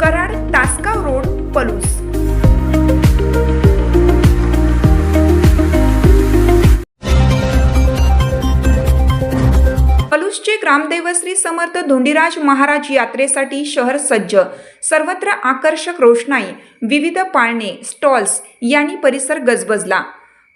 Karad Tasgaon road Palus. पलूसचे ग्रामदैव श्री समर्थ धोंडीराज महाराज यात्रेसाठी शहर सज्ज. सर्वत्र आकर्षक रोषणाई विविध पाळणे स्टॉल्स यांनी परिसर गजबजला.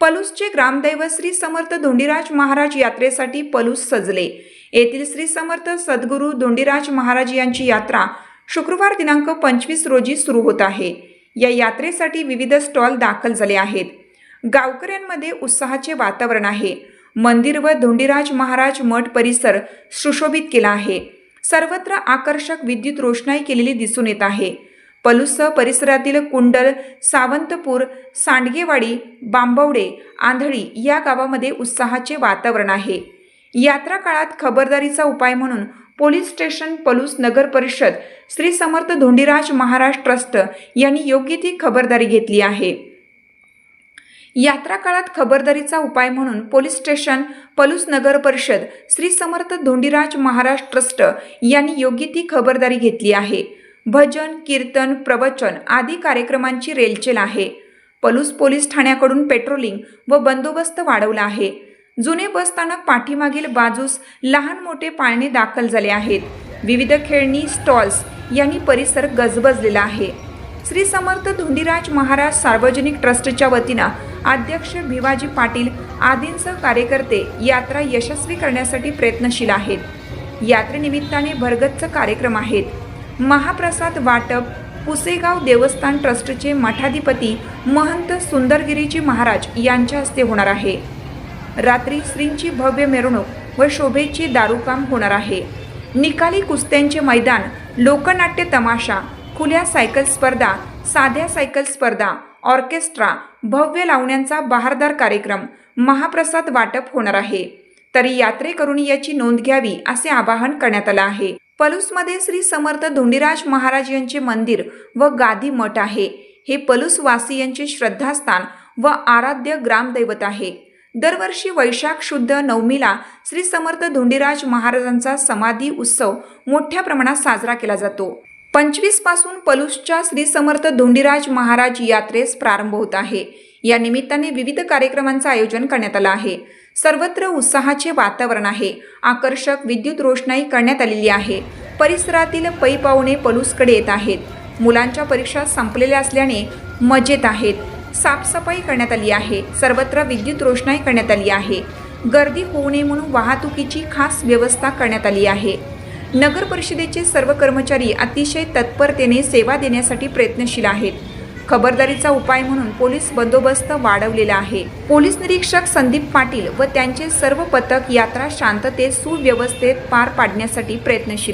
पलूसचे ग्रामदैव श्री समर्थ धोंडीराज महाराज यात्रेसाठी पलूस सजले. येथील श्री समर्थ सद्गुरू धोंडीराज महाराज यांची यात्रा शुक्रवार दिनांक पंचवीस रोजी सुरू होत आहे. या यात्रेसाठी विविध स्टॉल दाखल झाले आहेत. गावकऱ्यांमध्ये उत्साहाचे वातावरण आहे. मंदिर व धोंडीराज महाराज मठ परिसर सुशोभित केला आहे. सर्वत्र आकर्षक विद्युत रोषणाई केलेली दिसून येत आहे. पलुस परिसरातील कुंडल सावंतपूर सांडगेवाडी बांबवडे आंधळी या गावामध्ये उत्साहाचे वातावरण आहे. यात्रा काळात खबरदारीचा उपाय म्हणून पोलीस स्टेशन पलूस नगर परिषद श्री समर्थ धोंडीराज महाराज ट्रस्ट यांनी योग्य ती खबरदारी घेतली आहे. यात्रा काळात खबरदारीचा उपाय म्हणून पोलीस स्टेशन पलूस नगर परिषद श्री समर्थ धोंडीराज महाराज ट्रस्ट यांनी योग्य ती खबरदारी घेतली आहे. भजन कीर्तन प्रवचन आदी कार्यक्रमांची रेलचेल आहे. पलूस पोलीस ठाण्याकडून पेट्रोलिंग व बंदोबस्त वाढवला आहे. जुने बसस्थानक पाठीमागील बाजूस लहान मोठे पाळणे दाखल झाले आहेत. विविध खेळणी स्टॉल्स यांनी परिसर गजबजलेला आहे. श्री समर्थ धुंडीराज महाराज सार्वजनिक ट्रस्टच्या वतीनं अध्यक्ष भिवाजी पाटील आदींसह कार्यकर्ते यात्रा यशस्वी करण्यासाठी प्रयत्नशील आहेत. यात्रेनिमित्ताने भरगच्च कार्यक्रम आहेत. महाप्रसाद वाटप पुसेगाव देवस्थान ट्रस्टचे मठाधिपती महंत सुंदरगिरीजी महाराज यांच्या हस्ते होणार आहे. रात्री श्रींची भव्य मिरवणूक व शोभेची दारुकाम होणार आहे. निकाली कुस्त्यांचे मैदान लोकनाट्य तमाशा खुल्या सायकल स्पर्धा साध्या सायकल स्पर्धा ऑर्केस्ट्रा भव्य लावण्यांचा बहारदार कार्यक्रम महाप्रसाद वाटप होणार आहे. तरी यात्रेकरूंनी याची नोंद घ्यावी असे आवाहन करण्यात आलं आहे. पलूसमध्ये श्री समर्थ धोंडीराज महाराज यांचे मंदिर व गादी मठ आहे. हे पलूसवासियांचे श्रद्धास्थान व आराध्य ग्रामदैवत आहे. दरवर्षी वैशाख शुद्ध नवमीला श्री समर्थ धोंडीराज महाराजांचा समाधी उत्सव मोठ्या प्रमाणात साजरा केला जातो. पंचवीसपासून पलूसच्या श्री समर्थ धोंडीराज महाराज यात्रेस प्रारंभ होत आहे. या निमित्ताने विविध कार्यक्रमांचं आयोजन करण्यात आलं आहे. सर्वत्र उत्साहाचे वातावरण आहे. आकर्षक विद्युत रोषणाई करण्यात आलेली आहे. परिसरातील पै पाहुणे पलूसकडे येत आहेत. मुलांच्या परीक्षा संपलेल्या असल्याने मजेत आहेत. साफसफाई करण्यात आली आहे. सर्वत्र विद्युत रोषणाई करण्यात आली आहे. गर्दी होऊ नये म्हणून वाहतुकीची खास व्यवस्था करण्यात आली आहे. नगर परिषदेचे सर्व कर्मचारी अतिशय तत्परतेने सेवा देण्यासाठी प्रयत्नशील आहेत. खबरदारीचा उपाय म्हणून पोलीस बंदोबस्त वाढवलेला आहे. पोलीस निरीक्षक संदीप पाटील व त्यांचे सर्व पथक यात्रा शांततेत सुव्यवस्थेत पार पाडण्यासाठी प्रयत्नशील